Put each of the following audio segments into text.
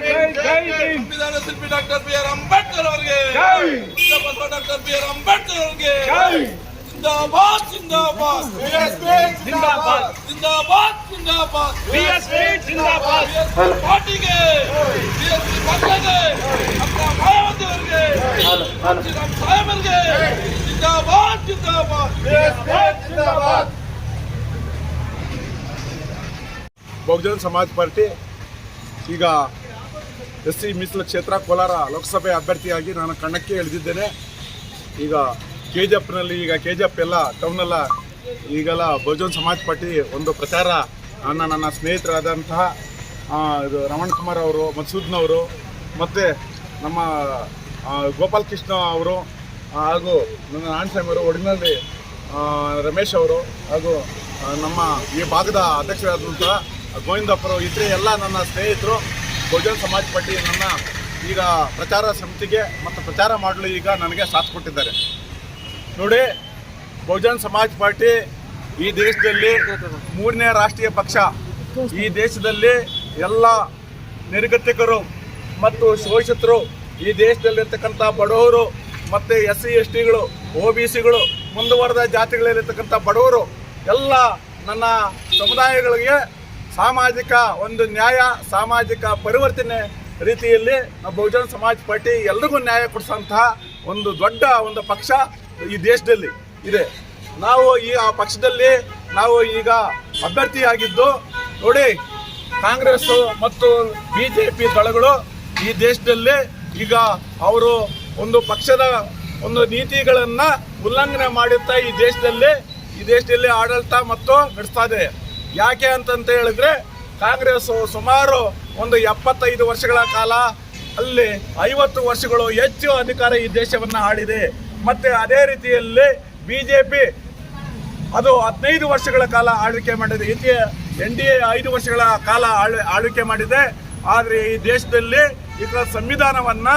ಸಂವಿಧಾನ ಶಿಲ್ಪಿ doctor B R Ambedkar ಅವರಿಗೆ Basava doctor B R Ambedkar ಅವರಿಗೆ ಜಿಂದಾಬಾದ್ ಜಿಂದಾಬಾದ್ ಜಿಂದಾಬಾದ್ ಜಿಂದಾಬಾದ್ ಜಿಂದಾಬಾದ್ ಬಿಎಸ್ಪಿ ಜಿಂದಾಬಾದ್ ಪಾರ್ಟಿಗೆ ಬಿಎಸ್ಪಿ ಪಕ್ಷಗೆ ಅಕ್ಕ ಮಾಯಾವತಿ ಅವರಿಗೆ ನಮ್ಮ ಸಾಹೇಬರಿಗೆ ಜಿಂದಾಬಾದ್ ಜಿಂದಾಬಾದ್ ಬಹುಜನ ಸಮಾಜ್ ಪಾರ್ಟಿ, ಈಗ ಎಸ್ ಸಿ ಮೀಸಲು ಕ್ಷೇತ್ರ ಕೋಲಾರ ಲೋಕಸಭೆ ಅಭ್ಯರ್ಥಿಯಾಗಿ ನಾನು ಕಣ್ಣಕ್ಕೆ ಎಳೆದಿದ್ದೇನೆ ಈಗ ಕೆ ಜಿ ಎಫ್ನಲ್ಲಿ ಈಗ ಕೆ ಜಿ ಎಫ್ ಎಲ್ಲ ಟೌನೆಲ್ಲ, ಈಗೆಲ್ಲ ಬಹುಜನ ಸಮಾಜ್ ಪಾರ್ಟಿ ಒಂದು ಪ್ರಚಾರ. ನನ್ನ ನನ್ನ ಸ್ನೇಹಿತರಾದಂತಹ ಇದು ರಮಣ್ ಕುಮಾರ್ ಅವರು ಮಸೂದ್ನವರು ಮತ್ತು ನಮ್ಮ ಗೋಪಾಲ್ ಕೃಷ್ಣ ಅವರು, ಹಾಗೂ ನನ್ನ ನಾರಾಯಣಸ್ವಾಮಿ ಅವರು ಒಡಿನಲ್ಲಿ ರಮೇಶ್ ಅವರು, ಹಾಗೂ ನಮ್ಮ ಈ ಭಾಗದ ಅಧ್ಯಕ್ಷರಾದಂತಹ ಗೋವಿಂದಪ್ಪರು ಇದ್ರೆ ಎಲ್ಲ ನನ್ನ ಸ್ನೇಹಿತರು, ಬಹುಜನ ಸಮಾಜ್ ಪಾರ್ಟಿ ನನ್ನ ಈಗ ಪ್ರಚಾರ ಸಮಿತಿಗೆ ಮತ್ತು ಪ್ರಚಾರ ಮಾಡಲು ಈಗ ನನಗೆ ಸಾಥ್ ಕೊಟ್ಟಿದ್ದಾರೆ. ನೋಡಿ, ಬಹುಜನ ಸಮಾಜ್ ಪಾರ್ಟಿ ಈ ದೇಶದಲ್ಲಿ ಮೂರನೇ ರಾಷ್ಟ್ರೀಯ ಪಕ್ಷ. ಈ ದೇಶದಲ್ಲಿ ಎಲ್ಲ ನಿರ್ಗತಿಕರು ಮತ್ತು ಶೋಷಿತರು ಈ ದೇಶದಲ್ಲಿರ್ತಕ್ಕಂಥ ಬಡವರು ಮತ್ತು ಎಸ್ ಸಿ ಎಸ್ ಟಿಗಳು ಒ ಬಿ ಸಿಗಳು, ಮುಂದುವರೆದ ಜಾತಿಗಳಲ್ಲಿರ್ತಕ್ಕಂಥ ಬಡವರು, ಎಲ್ಲ ನನ್ನ ಸಮುದಾಯಗಳಿಗೆ ಸಾಮಾಜಿಕ ಒಂದು ನ್ಯಾಯ, ಸಾಮಾಜಿಕ ಪರಿವರ್ತನೆ ರೀತಿಯಲ್ಲಿ ಬಹುಜನ ಸಮಾಜ ಪಾರ್ಟಿ ಎಲ್ರಿಗೂ ನ್ಯಾಯ ಕೊಡಿಸೋಂತಹ ಒಂದು ದೊಡ್ಡ ಒಂದು ಪಕ್ಷ ಈ ದೇಶದಲ್ಲಿ ಇದೆ. ನಾವು ಈ ಆ ಪಕ್ಷದಲ್ಲಿ ನಾವು ಈಗ ಅಭ್ಯರ್ಥಿಯಾಗಿದ್ದು ನೋಡಿ ಕಾಂಗ್ರೆಸ್ ಮತ್ತು ಬಿ ಜೆ ಪಿ ದಳಗಳು ಈ ದೇಶದಲ್ಲಿ ಈಗ ಅವರು ಒಂದು ಪಕ್ಷದ ಒಂದು ನೀತಿಗಳನ್ನು ಉಲ್ಲಂಘನೆ ಮಾಡುತ್ತಾ ಈ ದೇಶದಲ್ಲಿ ಈ ದೇಶದಲ್ಲಿ ಆಡಳಿತ ಮತ್ತು ನಡೆಸ್ತಾ ಇದೆ. ಯಾಕೆ ಅಂತಂತ ಹೇಳಿದ್ರೆ ಕಾಂಗ್ರೆಸ್ ಸುಮಾರು ಒಂದು ಎಪ್ಪತ್ತೈದು ವರ್ಷಗಳ ಕಾಲ ಅಲ್ಲಿ ಐವತ್ತು ವರ್ಷಗಳು ಹೆಚ್ಚು ಅಧಿಕಾರ ಈ ದೇಶವನ್ನ ಆಳಿದೆ ಮತ್ತೆ ಅದೇ ರೀತಿಯಲ್ಲಿ ಬಿಜೆಪಿ ಅದು ಹದಿನೈದು ವರ್ಷಗಳ ಕಾಲ ಆಳ್ವಿಕೆ ಮಾಡಿದೆ. ಇತಿ ಎನ್ ಡಿ ಎ ಐದು ವರ್ಷಗಳ ಕಾಲ ಆಳ್- ಆಳ್ವಿಕೆ ಮಾಡಿದೆ. ಆದರೆ ಈ ದೇಶದಲ್ಲಿ ಇದರ ಸಂವಿಧಾನವನ್ನ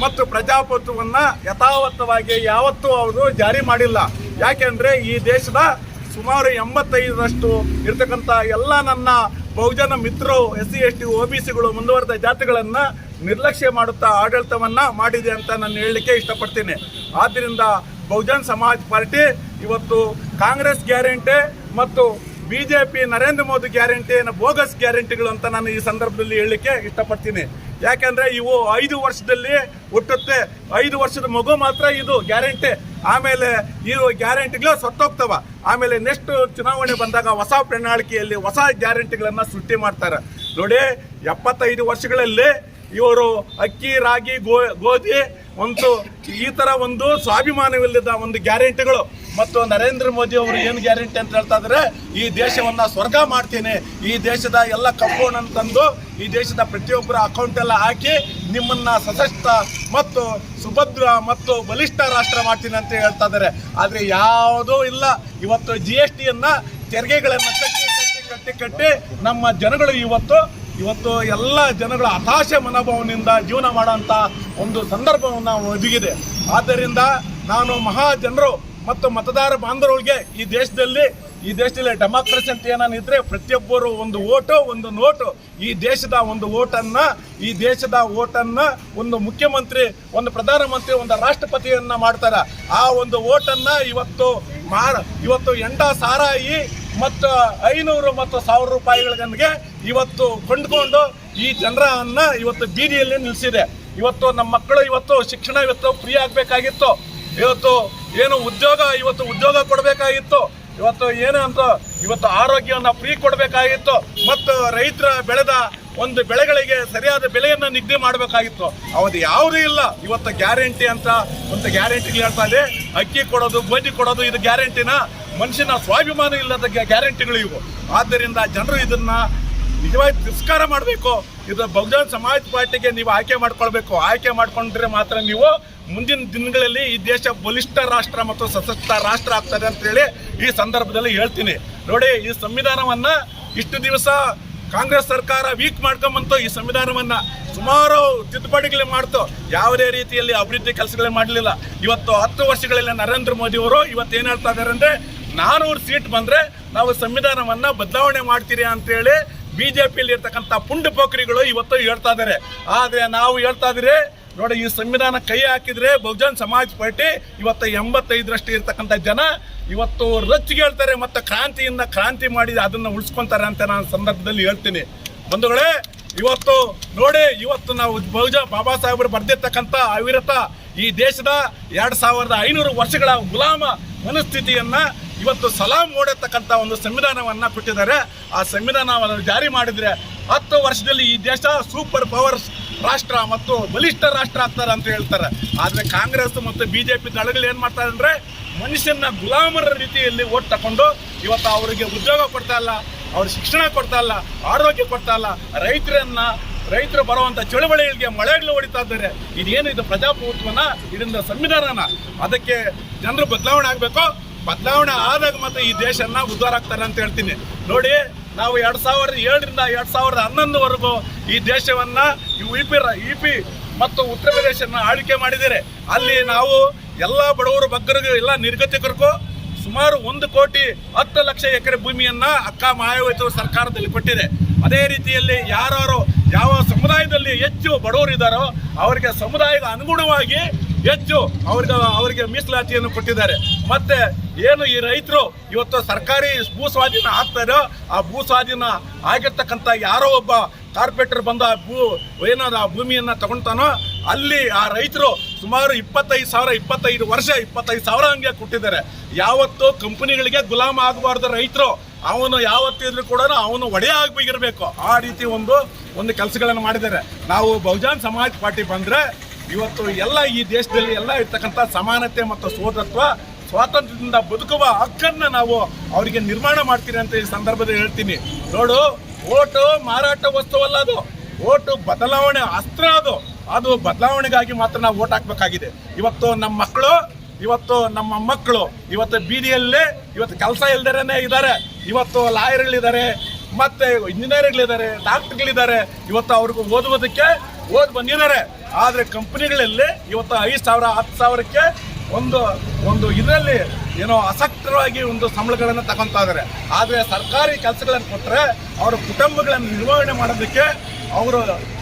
ಮತ್ತು ಪ್ರಜಾಪ್ರಭುತ್ವವನ್ನ ಯಥಾವತ್ತವಾಗಿ ಯಾವತ್ತೂ ಅವರು ಜಾರಿ ಮಾಡಿಲ್ಲ. ಯಾಕೆಂದ್ರೆ ಈ ದೇಶದ ಸುಮಾರು ಎಂಬತ್ತೈದರಷ್ಟು ಇರ್ತಕ್ಕಂಥ ಎಲ್ಲ ನನ್ನ ಬಹುಜನ ಮಿತ್ರರು S C S T O B ಸಿಗಳು, ಮುಂದುವರೆದ ಜಾತಿಗಳನ್ನು ನಿರ್ಲಕ್ಷ್ಯ ಮಾಡುತ್ತಾ ಆಡಳಿತವನ್ನು ಮಾಡಿದೆ ಅಂತ ನಾನು ಹೇಳಲಿಕ್ಕೆ ಇಷ್ಟಪಡ್ತೀನಿ. ಆದ್ದರಿಂದ ಬಹುಜನ್ ಸಮಾಜ್ ಪಾರ್ಟಿ ಇವತ್ತು ಕಾಂಗ್ರೆಸ್ ಗ್ಯಾರಂಟಿ ಮತ್ತು BJP Narendra Modi guarantee bogus ಗ್ಯಾರಂಟಿಗಳು ಅಂತ ನಾನು ಈ ಸಂದರ್ಭದಲ್ಲಿ ಹೇಳಲಿಕ್ಕೆ ಇಷ್ಟಪಡ್ತೀನಿ. ಯಾಕಂದ್ರೆ ಇವು ಐದು ವರ್ಷದಲ್ಲಿ ಹುಟ್ಟುತ್ತೆ. ಐದು ವರ್ಷದ ಮಗು ಮಾತ್ರ ಇದು ಗ್ಯಾರಂಟಿ. ಆಮೇಲೆ ಇವು ಗ್ಯಾರಂಟಿಗಳು ಸತ್ತೋಗ್ತವ. ಆಮೇಲೆ ನೆಕ್ಸ್ಟ್ ಚುನಾವಣೆ ಬಂದಾಗ ಹೊಸ ಪ್ರಣಾಳಿಕೆಯಲ್ಲಿ ಹೊಸ ಗ್ಯಾರಂಟಿಗಳನ್ನು ಸೃಷ್ಟಿ ಮಾಡ್ತಾರೆ. ನೋಡಿ, ಎಪ್ಪತ್ತೈದು ವರ್ಷಗಳಲ್ಲಿ ಇವರು ಅಕ್ಕಿ, ರಾಗಿ, ಗೋ, ಗೋಧಿ, ಒಂದು ಈ ಥರ ಒಂದು ಸ್ವಾಭಿಮಾನವಿಲ್ಲದ ಒಂದು ಗ್ಯಾರಂಟಿಗಳು. ಮತ್ತು ನರೇಂದ್ರ ಮೋದಿ ಅವರು ಏನು ಗ್ಯಾರಂಟಿ ಅಂತ ಹೇಳ್ತಾ ಇದ್ದಾರೆ ಈ ದೇಶವನ್ನ ಸ್ವರ್ಗ ಮಾಡ್ತೀನಿ. ಈ ದೇಶದ ಎಲ್ಲ ಕಂಪೌಂಡ್ ತಂದು ಈ ದೇಶದ ಪ್ರತಿಯೊಬ್ಬರ ಅಕೌಂಟ್ ಎಲ್ಲ ಹಾಕಿ ನಿಮ್ಮನ್ನ ಸಶಕ್ತ ಮತ್ತು ಸುಭದ್ರ ಮತ್ತು ಬಲಿಷ್ಠ ರಾಷ್ಟ್ರ ಮಾಡ್ತೀನಿ ಅಂತ ಹೇಳ್ತಾ ಇದ್ದಾರೆ ಆದರೆ ಯಾವುದೂ ಇಲ್ಲ. ಇವತ್ತು ಜಿ ಎಸ್ ಟಿಯನ್ನ ತೆರಿಗೆಗಳನ್ನ ಕಟ್ಟಿ ಕಟ್ಟಿ ಕಟ್ಟಿ ಕಟ್ಟಿ ನಮ್ಮ ಜನಗಳು ಇವತ್ತು ಇವತ್ತು ಎಲ್ಲ ಜನಗಳ ಹತಾಶೆ ಮನೋಭಾವನೆಯಿಂದ ಜೀವನ ಮಾಡುವಂತ ಒಂದು ಸಂದರ್ಭವನ್ನು ಒದಗಿದೆ. ಆದ್ದರಿಂದ ನಾನು ಮಹಾ ಜನರು ಮತ್ತು ಮತದಾರ ಬಾಂಧವರಿಗೆ ಈ ದೇಶದಲ್ಲಿ ಈ ದೇಶದಲ್ಲಿ ಡೆಮಾಕ್ರಸಿ ಅಂತ ಏನಾನಿದ್ರೆ ಪ್ರತಿಯೊಬ್ಬರು ಒಂದು ಓಟು, ಒಂದು ನೋಟು. ಈ ದೇಶದ ಒಂದು ಓಟನ್ನ, ಈ ದೇಶದ ಓಟನ್ನ ಒಂದು ಮುಖ್ಯಮಂತ್ರಿ, ಒಂದು ಪ್ರಧಾನಮಂತ್ರಿ, ಒಂದು ರಾಷ್ಟ್ರಪತಿಯನ್ನ ಮಾಡ್ತಾರೆ. ಆ ಒಂದು ಓಟನ್ನ ಇವತ್ತು ಮಾಡ, ಇವತ್ತು ಎಂಡ ಸಾರಾಯಿ ಮತ್ತು ಐನೂರು ಮತ್ತು ಸಾವಿರ ರೂಪಾಯಿಗಳಿಗೆ ಇವತ್ತು ಕೊಂಡ್ಕೊಂಡು ಈ ಜನರನ್ನು ಇವತ್ತು ಬೀದಿಯಲ್ಲಿ ನಿಲ್ಲಿಸಿದೆ ಇವತ್ತು ನಮ್ಮ ಮಕ್ಕಳು ಇವತ್ತು ಶಿಕ್ಷಣ ಇವತ್ತು ಫ್ರೀ ಆಗಬೇಕಾಗಿತ್ತು. ಇವತ್ತು ಏನು ಉದ್ಯೋಗ, ಇವತ್ತು ಉದ್ಯೋಗ ಕೊಡಬೇಕಾಗಿತ್ತು. ಇವತ್ತು ಏನು ಅಂತ ಇವತ್ತು ಆರೋಗ್ಯವನ್ನು ಫ್ರೀ ಕೊಡಬೇಕಾಗಿತ್ತು. ಮತ್ತು ರೈತರ ಬೆಳೆದ ಒಂದು ಬೆಳೆಗಳಿಗೆ ಸರಿಯಾದ ಬೆಲೆಯನ್ನು ನಿಗದಿ ಮಾಡಬೇಕಾಗಿತ್ತು. ಅವತ್ತು ಯಾವುದೂ ಇಲ್ಲ. ಇವತ್ತು ಗ್ಯಾರಂಟಿ ಅಂತ ಒಂದು ಗ್ಯಾರಂಟಿ ಹೇಳ್ತಾ ಇದೆ. ಅಕ್ಕಿ ಕೊಡೋದು, ಗೋಧಿ ಕೊಡೋದು, ಇದು ಗ್ಯಾರಂಟಿನ? ಮನುಷ್ಯನ ಸ್ವಾಭಿಮಾನ ಇಲ್ಲದ ಗ್ಯಾರಂಟಿಗಳು ಇವು. ಆದ್ದರಿಂದ ಜನರು ಇದನ್ನ ನಿಜವಾಗಿ ತಿರಸ್ಕಾರ ಮಾಡಬೇಕು. ಇದು ಬಹುಜನ ಸಮಾಜ ಪಾರ್ಟಿಗೆ ನೀವು ಆಯ್ಕೆ ಮಾಡ್ಕೊಳ್ಬೇಕು. ಆಯ್ಕೆ ಮಾಡ್ಕೊಂಡ್ರೆ ಮಾತ್ರ ನೀವು ಮುಂದಿನ ದಿನಗಳಲ್ಲಿ ಈ ದೇಶ ಬಲಿಷ್ಠ ರಾಷ್ಟ್ರ ಮತ್ತು ಸಶಕ್ತ ರಾಷ್ಟ್ರ ಆಗ್ತದೆ ಅಂತ ಹೇಳಿ ಈ ಸಂದರ್ಭದಲ್ಲಿ ಹೇಳ್ತೀನಿ. ನೋಡಿ, ಈ ಸಂವಿಧಾನವನ್ನ ಇಷ್ಟು ದಿವಸ ಕಾಂಗ್ರೆಸ್ ಸರ್ಕಾರ ವೀಕ್ ಮಾಡ್ಕೊಂಬಂತು. ಈ ಸಂವಿಧಾನವನ್ನ ಸುಮಾರು ತಿದ್ದುಪಡಿಗಳೇ ಮಾಡ್ತು. ಯಾವುದೇ ರೀತಿಯಲ್ಲಿ ಅಭಿವೃದ್ಧಿ ಕೆಲಸಗಳೇ ಮಾಡಲಿಲ್ಲ. ಇವತ್ತು ಹತ್ತು ವರ್ಷಗಳಲ್ಲಿ ನರೇಂದ್ರ ಮೋದಿ ಅವರು ಇವತ್ತು ಏನು ಹೇಳ್ತಾ ಇದ್ದಾರೆ ಅಂದ್ರೆ ನಾನೂರು ಸೀಟ್ ಬಂದ್ರೆ ನಾವು ಸಂವಿಧಾನವನ್ನ ಬದಲಾವಣೆ ಮಾಡ್ತೀರಿ ಅಂತೇಳಿ ಬಿಜೆಪಿಯಲ್ಲಿ ಇರ್ತಕ್ಕಂಥ ಪುಂಡು ಪೋಖರಿಗಳು ಇವತ್ತು ಹೇಳ್ತಾ ಇದ್ದಾರೆ ಆದರೆ ನಾವು ಹೇಳ್ತಾ ಇದ್ರೆ ನೋಡಿ ಈ ಸಂವಿಧಾನ ಕೈ ಹಾಕಿದ್ರೆ ಬಹುಜನ್ ಸಮಾಜ್ ಪಾರ್ಟಿ ಇವತ್ತು ಎಂಬತ್ತೈದರಷ್ಟು ಇರ್ತಕ್ಕಂಥ ಜನ ಇವತ್ತು ರಚ್ಚಿಗೆ ಹೇಳ್ತಾರೆ ಮತ್ತೆ ಕ್ರಾಂತಿಯಿಂದ ಕ್ರಾಂತಿ ಮಾಡಿ ಅದನ್ನ ಉಳಿಸ್ಕೊಂತಾರೆ ಅಂತ ನಾನು ಸಂದರ್ಭದಲ್ಲಿ ಹೇಳ್ತೀನಿ. ಬಂಧುಗಳೇ, ಇವತ್ತು ನೋಡಿ, ಇವತ್ತು ನಾವು ಬಹುಜ ಬಾಬಾ ಸಾಹೇಬರು ಬರ್ದಿರ್ತಕ್ಕಂಥ ಅವಿರತ ಈ ದೇಶದ ಎರಡ್ ಸಾವಿರದ ಐನೂರು ವರ್ಷಗಳ ಗುಲಾಮ ಮನಸ್ಥಿತಿಯನ್ನ ಇವತ್ತು ಸಲಾಂ ಓಡತಕ್ಕಂಥ ಒಂದು ಸಂವಿಧಾನವನ್ನ ಕೊಟ್ಟಿದ್ದಾರೆ. ಆ ಸಂವಿಧಾನವನ್ನು ಜಾರಿ ಮಾಡಿದ್ರೆ ಹತ್ತು ವರ್ಷದಲ್ಲಿ ಈ ದೇಶ ಸೂಪರ್ ಪವರ್ ರಾಷ್ಟ್ರ ಮತ್ತು ಬಲಿಷ್ಠ ರಾಷ್ಟ್ರ ಆಗ್ತಾರೆ ಅಂತ ಹೇಳ್ತಾರೆ. ಆದರೆ ಕಾಂಗ್ರೆಸ್ ಮತ್ತು ಬಿಜೆಪಿ ದಳಗಳು ಏನು ಮಾಡ್ತಾರೆ ಅಂದ್ರೆ ಮನುಷ್ಯನ ಗುಲಾಮರ ರೀತಿಯಲ್ಲಿ ಓಟ್ ತಗೊಂಡು ಇವತ್ತು ಅವರಿಗೆ ಉದ್ಯೋಗ ಕೊಡ್ತಾ ಇಲ್ಲ, ಅವ್ರ ಶಿಕ್ಷಣ ಕೊಡ್ತಾ ಇಲ್ಲ, ಆರೋಗ್ಯ ಕೊಡ್ತಾ ಇಲ್ಲ, ರೈತರನ್ನ, ರೈತರು ಬರುವಂತ ಚಳುವಳಿಗಳಿಗೆ ಮಳೆಗಳು ಹೊಡಿತಾ ಇದ್ದಾರೆ. ಇದೇನು ಇದು ಪ್ರಜಾಪ್ರಭುತ್ವನ, ಇದರಿಂದ ಸಂವಿಧಾನನ? ಅದಕ್ಕೆ ಜನರು ಬದಲಾವಣೆ ಆಗ್ಬೇಕು? ಬದಲಾವಣೆ ಆದಾಗ ಮತ್ತೆ ಈ ದೇಶನ್ನ ಉದ್ಧಾರ ಆಗ್ತಾರೆ ಅಂತ ಹೇಳ್ತೀನಿ. ನೋಡಿ, ನಾವು ಎರಡು ಸಾವಿರದ ಏಳರಿಂದ ಎರಡು ಸಾವಿರದ ಹನ್ನೊಂದುವರೆಗೂ ಈ ದೇಶವನ್ನ ಯು ಪಿ ಇ ಪಿ ಮತ್ತು ಉತ್ತರ ಪ್ರದೇಶನ ಆಳ್ವಿಕೆ ಮಾಡಿದರೆ ಅಲ್ಲಿ ನಾವು ಎಲ್ಲ ಬಡವರು ಬಗ್ಗರಿಗೂ, ಎಲ್ಲ ನಿರ್ಗತಿಕರಿಗೂ ಸುಮಾರು ಒಂದು ಕೋಟಿ ಹತ್ತು ಲಕ್ಷ ಎಕರೆ ಭೂಮಿಯನ್ನ ಅಕ್ಕ ಮಾಯಾವತಿ ಸರ್ಕಾರದಲ್ಲಿ ಕೊಟ್ಟಿದೆ. ಅದೇ ರೀತಿಯಲ್ಲಿ ಯಾರು ಯಾವ ಸಮುದಾಯದಲ್ಲಿ ಹೆಚ್ಚು ಬಡವರು ಇದ್ದಾರೋ ಅವರಿಗೆ ಸಮುದಾಯದ ಅನುಗುಣವಾಗಿ ಹೆಚ್ಚು ಅವ್ರಿಗೆ ಅವರಿಗೆ ಮೀಸಲಾತಿಯನ್ನು ಕೊಟ್ಟಿದ್ದಾರೆ. ಮತ್ತೆ ಏನು ಈ ರೈತರು ಇವತ್ತು ಸರ್ಕಾರಿ ಭೂ ಸ್ವಾಧೀನ ಆಗ್ತಾರೋ, ಆ ಭೂ ಸ್ವಾಧೀನ ಆಗಿರ್ತಕ್ಕಂಥ ಯಾರೋ ಒಬ್ಬ ಕಾರ್ಪೊರೇಟರ್ ಬಂದ ಆ ಭೂ ಏನದ ಆ ಭೂಮಿಯನ್ನು ತಗೊಳ್ತಾನೋ ಅಲ್ಲಿ ಆ ರೈತರು ಸುಮಾರು ಇಪ್ಪತ್ತೈದು ಸಾವಿರ, ಇಪ್ಪತ್ತೈದು ವರ್ಷ, ಇಪ್ಪತ್ತೈದು ಸಾವಿರ ಹಂಗೆ ಕೊಟ್ಟಿದ್ದಾರೆ. ಯಾವತ್ತು ಕಂಪನಿಗಳಿಗೆ ಗುಲಾಮ ಆಗಬಾರ್ದು ರೈತರು. ಅವನು ಯಾವತ್ತಿದ್ರು ಕೂಡ ಅವನು ಒಡೆಯ ಆಗಬೇಕಿರಬೇಕು ಆ ರೀತಿ ಒಂದು ಒಂದು ಕೆಲಸಗಳನ್ನು ಮಾಡಿದ್ದಾರೆ. ನಾವು ಬಹುಜನ್ ಸಮಾಜ್ ಪಾರ್ಟಿ ಬಂದ್ರೆ ಇವತ್ತು ಎಲ್ಲ ಈ ದೇಶದಲ್ಲಿ ಎಲ್ಲ ಇರ್ತಕ್ಕಂಥ ಸಮಾನತೆ ಮತ್ತು ಸೋದತ್ವ, ಸ್ವಾತಂತ್ರ್ಯದಿಂದ ಬದುಕುವ ಹಕ್ಕನ್ನ ನಾವು ಅವರಿಗೆ ನಿರ್ಮಾಣ ಮಾಡ್ತೀರಿ ಅಂತ ಈ ಸಂದರ್ಭದಲ್ಲಿ ಹೇಳ್ತೀನಿ. ನೋಡು, ಓಟು ಮಾರಾಟ ವಸ್ತುವಲ್ಲ ಅದು. ಓಟು ಬದಲಾವಣೆ ಅಸ್ತ್ರ ಅದು. ಅದು ಬದಲಾವಣೆಗಾಗಿ ಮಾತ್ರ ನಾವು ಓಟ್ ಹಾಕ್ಬೇಕಾಗಿದೆ. ಇವತ್ತು ನಮ್ಮ ಮಕ್ಕಳು, ಇವತ್ತು ನಮ್ಮ ಮಕ್ಕಳು, ಇವತ್ತು ಬೀದಿಯಲ್ಲೇ, ಇವತ್ತು ಕೆಲಸ ಇಲ್ದರೇನೆ ಇದ್ದಾರೆ. ಇವತ್ತು ಲಾಯರ್ಗಳಿದ್ದಾರೆ, ಮತ್ತೆ ಇಂಜಿನಿಯರ್ಗಳಿದ್ದಾರೆ, ಡಾಕ್ಟರ್ಗಳಿದ್ದಾರೆ. ಇವತ್ತು ಅವ್ರಿಗೂ ಓದುವುದಕ್ಕೆ ಓದ್ ಬಂದಿದ್ದಾರೆ. ಆದ್ರೆ ಕಂಪನಿಗಳಲ್ಲಿ ಇವತ್ತು ಐದು ಸಾವಿರ, ಹತ್ತು ಸಾವಿರಕ್ಕೆ ಒಂದು ಒಂದು ಇದರಲ್ಲಿ ಏನೋ ಆಸಕ್ತರಾಗಿ ಒಂದು ಸಂಬಳಗಳನ್ನು ತಗೊತಾ ಇದ್ದಾರೆ. ಆದರೆ ಸರ್ಕಾರಿ ಕೆಲಸಗಳನ್ನು ಕೊಟ್ಟರೆ ಅವರ ಕುಟುಂಬಗಳನ್ನು ನಿರ್ವಹಣೆ ಮಾಡೋದಕ್ಕೆ ಅವರು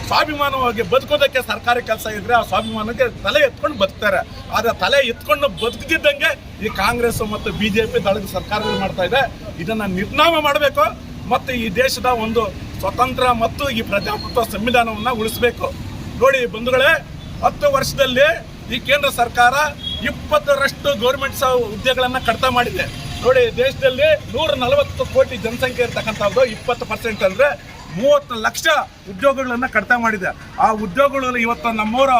ಸ್ವಾಭಿಮಾನವಾಗಿ ಬದುಕೋದಕ್ಕೆ ಸರ್ಕಾರಿ ಕೆಲಸ ಇದ್ರೆ ಆ ಸ್ವಾಭಿಮಾನಕ್ಕೆ ತಲೆ ಎತ್ಕೊಂಡು ಬದುಕ್ತಾರೆ. ಆದರೆ ತಲೆ ಎತ್ಕೊಂಡು ಬದುಕದಿದ್ದಂಗೆ ಈ ಕಾಂಗ್ರೆಸ್ ಮತ್ತು ಬಿಜೆಪಿ ದಳದ ಸರ್ಕಾರಗಳು ಮಾಡ್ತಾ ಇದೆ. ಇದನ್ನ ನಿರ್ನಾಮ ಮಾಡಬೇಕು. ಮತ್ತು ಈ ದೇಶದ ಒಂದು ಸ್ವತಂತ್ರ ಮತ್ತು ಈ ಪ್ರಜಾಪ್ರಭುತ್ವ ಸಂವಿಧಾನವನ್ನ ಉಳಿಸಬೇಕು. ನೋಡಿ ಬಂಧುಗಳೇ, ಹತ್ತು ವರ್ಷದಲ್ಲಿ ಈ ಕೇಂದ್ರ ಸರ್ಕಾರ ಇಪ್ಪತ್ತರಷ್ಟು ಗೌರ್ಮೆಂಟ್ ಹುದ್ದೆಗಳನ್ನ ಕಡಿತ ಮಾಡಿದೆ. ನೋಡಿ ದೇಶದಲ್ಲಿ ನೂರ ನಲವತ್ತು ಕೋಟಿ ಜನಸಂಖ್ಯೆ ಇರ್ತಕ್ಕಂಥದ್ದು ಇಪ್ಪತ್ತು ಪರ್ಸೆಂಟ್ ಅಂದ್ರೆ ಮೂವತ್ತು ಲಕ್ಷ ಉದ್ಯೋಗಗಳನ್ನು ಕಡಿತ ಮಾಡಿದೆ. ಆ ಉದ್ಯೋಗಗಳು ಇವತ್ತು ನಮ್ಮವರ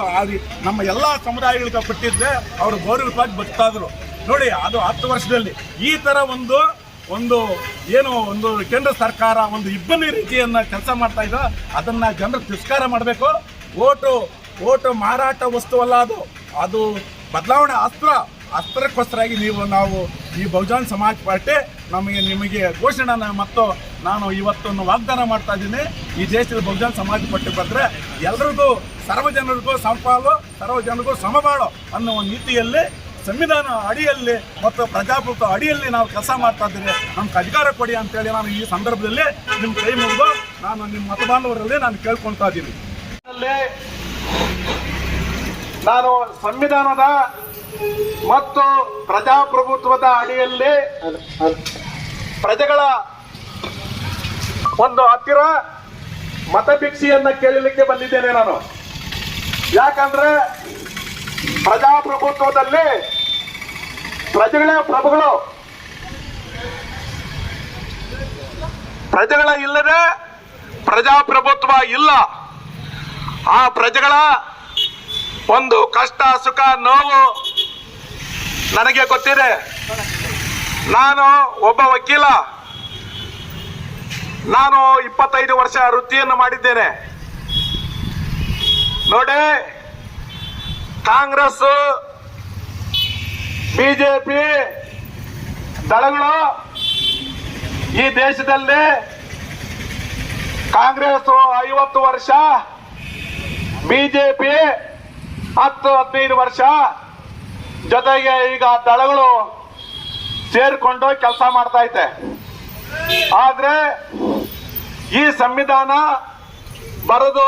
ನಮ್ಮ ಎಲ್ಲಾ ಸಮುದಾಯಗಳಿಗೆ ಕೊಟ್ಟಿದ್ರೆ ಅವರು ಗೌರವವಾಗಿ ಬದುಕ್ತಾ ಇದ್ರು. ನೋಡಿ ಅದು ಹತ್ತು ವರ್ಷದಲ್ಲಿ ಈ ತರ ಒಂದು ಒಂದು ಏನು ಒಂದು ಕೇಂದ್ರ ಸರ್ಕಾರ ಒಂದು ಇಬ್ಬನಿ ರೀತಿಯನ್ನ ಕೆಲಸ ಮಾಡ್ತಾ ಇದೆ. ಅದನ್ನ ಜನರು ತಿಸ್ಕಾರ ಮಾಡಬೇಕು. ಓಟು ಓಟು ಮಾರಾಟ ವಸ್ತುವಲ್ಲ ಅದು. ಅದು ಬದಲಾವಣೆ ಅಸ್ತ್ರ. ಅಸ್ತ್ರಕ್ಕೋಸ್ಕರಾಗಿ ನೀವು ನಾವು ಈ ಬಹುಜನ್ ಸಮಾಜ್ ಪಾರ್ಟಿ ನಮಗೆ ನಿಮಗೆ ಘೋಷಣೆ ಮತ್ತು ನಾನು ಇವತ್ತೊಂದು ವಾಗ್ದಾನ ಮಾಡ್ತಾ ಇದ್ದೀನಿ. ಈ ದೇಶದ ಬಹುಜನ್ ಸಮಾಜ ಪಾರ್ಟಿ ಬಂದರೆ ಎಲ್ರಿಗೂ, ಸರ್ವ ಜನರಿಗೂ ಸಮಪಾಲು, ಸರ್ವ ಸಮಬಾಳು ಅನ್ನೋ ಒಂದು ನೀತಿಯಲ್ಲಿ ಸಂವಿಧಾನ ಅಡಿಯಲ್ಲಿ ಮತ್ತು ಪ್ರಜಾಪ್ರಭುತ್ವ ಅಡಿಯಲ್ಲಿ ನಾವು ಕೆಲಸ ಮಾಡ್ತಾ ಇದ್ದೀವಿ. ನಮ್ಗೆ ಅಧಿಕಾರ ಕೊಡಿ ಅಂತೇಳಿ ನಾನು ಈ ಸಂದರ್ಭದಲ್ಲಿ ನಿಮ್ಮ ಕೈ ಮುಗಿದು ನಾನು ನಿಮ್ಮ ಮತಬಾಂಧವರಲ್ಲಿ ನಾನು ಕೇಳ್ಕೊಳ್ತಾ ಇದ್ದೀನಿ. ನಾನು ಸಂವಿಧಾನದ ಮತ್ತು ಪ್ರಜಾಪ್ರಭುತ್ವದ ಅಡಿಯಲ್ಲಿ ಪ್ರಜೆಗಳ ಒಂದು ಹತ್ತಿರ ಮತಭಿಕ್ಷೆಯನ್ನ ಕೇಳಲಿಕ್ಕೆ ಬಂದಿದ್ದೇನೆ ನಾನು. ಯಾಕಂದ್ರೆ ಪ್ರಜಾಪ್ರಭುತ್ವದಲ್ಲಿ ಪ್ರಜೆಗಳೇ ಪ್ರಭುಗಳು. ಪ್ರಜೆಗಳ ಇಲ್ಲದೆ ಪ್ರಜಾಪ್ರಭುತ್ವ ಇಲ್ಲ. ಆ ಪ್ರಜೆಗಳ ಒಂದು ಕಷ್ಟ, ಸುಖ, ನೋವು ನನಗೆ ಗೊತ್ತಿದೆ. ನಾನು ಒಬ್ಬ ವಕೀಲ. ನಾನು ಇಪ್ಪತ್ತೈದು ವರ್ಷ ವೃತ್ತಿಯನ್ನು ಮಾಡಿದ್ದೇನೆ. ನೋಡಿ ಕಾಂಗ್ರೆಸ್ ಬಿಜೆಪಿ ದಳಗಳು ಈ ದೇಶದಲ್ಲಿ ಕಾಂಗ್ರೆಸ್ ಐವತ್ತು ವರ್ಷ, ಬಿಜೆಪಿ ಹತ್ತು ಹದಿನೈದು ವರ್ಷ. ಜೊತೆಗೆ ಈಗ ದಳಗಳು ಸೇರಿಕೊಂಡು ಕೆಲಸ ಮಾಡ್ತಾ ಐತೆ ಆದ್ರೆ ಈ ಸಂವಿಧಾನ ಬರೆದು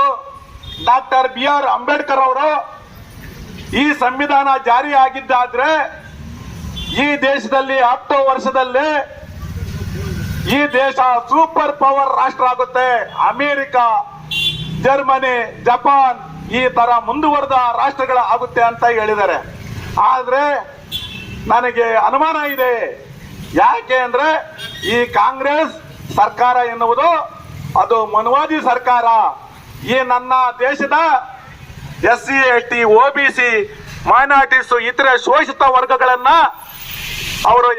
ಡಾಕ್ಟರ್ ಬಿ ಆರ್ ಅಂಬೇಡ್ಕರ್ ಅವರು ಈ ಸಂವಿಧಾನ ಜಾರಿ ಆಗಿದ್ದಾದ್ರೆ ಈ ದೇಶದಲ್ಲಿ ಹತ್ತು ವರ್ಷದಲ್ಲಿ ಈ ದೇಶ ಸೂಪರ್ ಪವರ್ ರಾಷ್ಟ್ರ ಆಗುತ್ತೆ. ಅಮೆರಿಕ, ಜರ್ಮನಿ, ಜಪಾನ್ ಈ ತರ ಮುಂದುವರೆದ ರಾಷ್ಟ್ರಗಳ ಆಗುತ್ತೆ ಅಂತ ಹೇಳಿದ್ದಾರೆ. ಆದ್ರೆ ನನಗೆ ಅನುಮಾನ ಇದೆ. ಯಾಕೆ ಅಂದ್ರೆ ಈ ಕಾಂಗ್ರೆಸ್ ಸರ್ಕಾರ ಎನ್ನುವುದು ಅದು ಮನುವಾದಿ ಸರ್ಕಾರ. ಈ ನನ್ನ ದೇಶದ S C S T O B C, minorities ಇತರೆ ಶೋಷಿತ ವರ್ಗಗಳನ್ನ ಅವರು